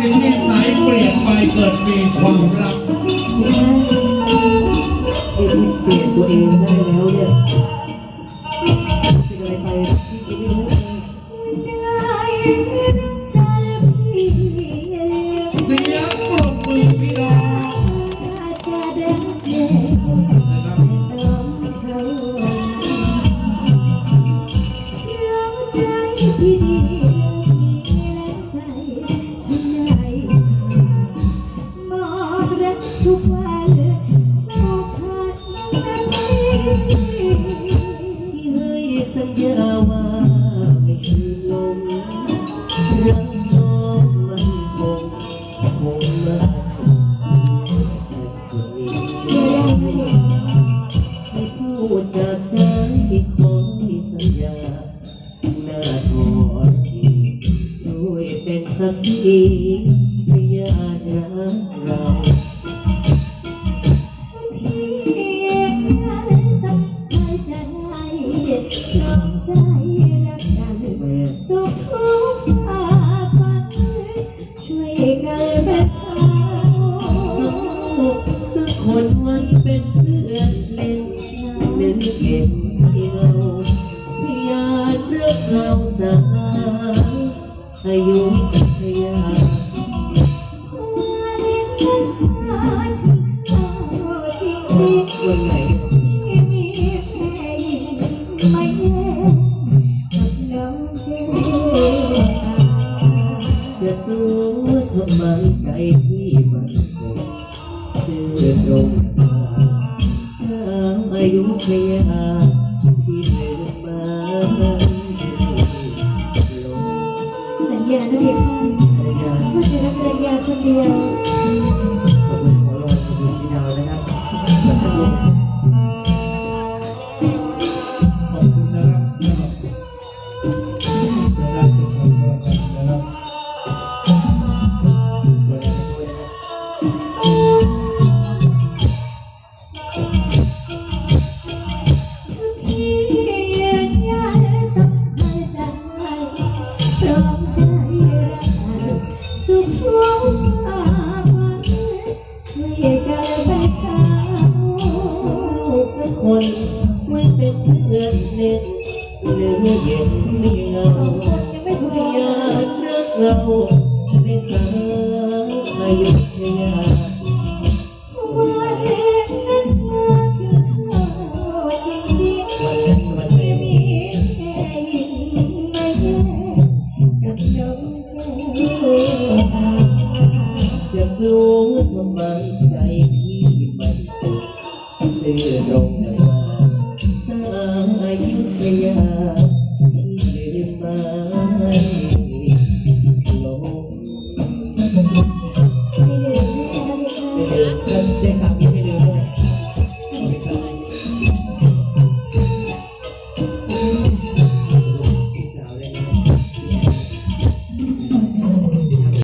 สินนิสัยเปลี่ยนไปเกิดมีความรักไม่ได้เปลี่ยนตัวเองได้แล้วเนี่ยเป็นอะไรไปพี่ไม่รู้เองเสียงปรบมือพี่น้องนะ ทุกวันทุกพันให้สัญญาว่าไม่คืนลงรักน้องมันคงคงมาคนนี้เสียดายนะเด็กให้พูดจากใจขอให้สัญญาหน้าทอช่วยเป็นสักทีพยานรักเรา สักคนมันเป็นเพื่อนเล่นนึกเก็บที่เราพยานรักเราสาอายุพยาวันนี้มันผ่านเข้าจริงวันไหนที่มีแค่หญิงไม่แย่กับน้องแก้วตาจะรู้ทำไมใจพี่มันคง ซื่อตรงมาสาวอายุพยาที่เดินมาลงสัญญานะเด็กค่ะพยาว่าจะรักภรรยาคนเดียวขอบคุณขอรอขอบคุณพี่ดาวนะครับ คนไว้เป็นเพื่อนเล่นเนื้อเย็นไม่เงาสองคนยังไม่พพอยานรักเราในสาวอายุทยาวันนี้นั้นมาคือเขาจริงๆวันนั้นวันไม่มีแค่หญิงไม่แย่กับน้องแก้วตาจะรู้ทำไมใจพี่มันคงซื่อตรง เอง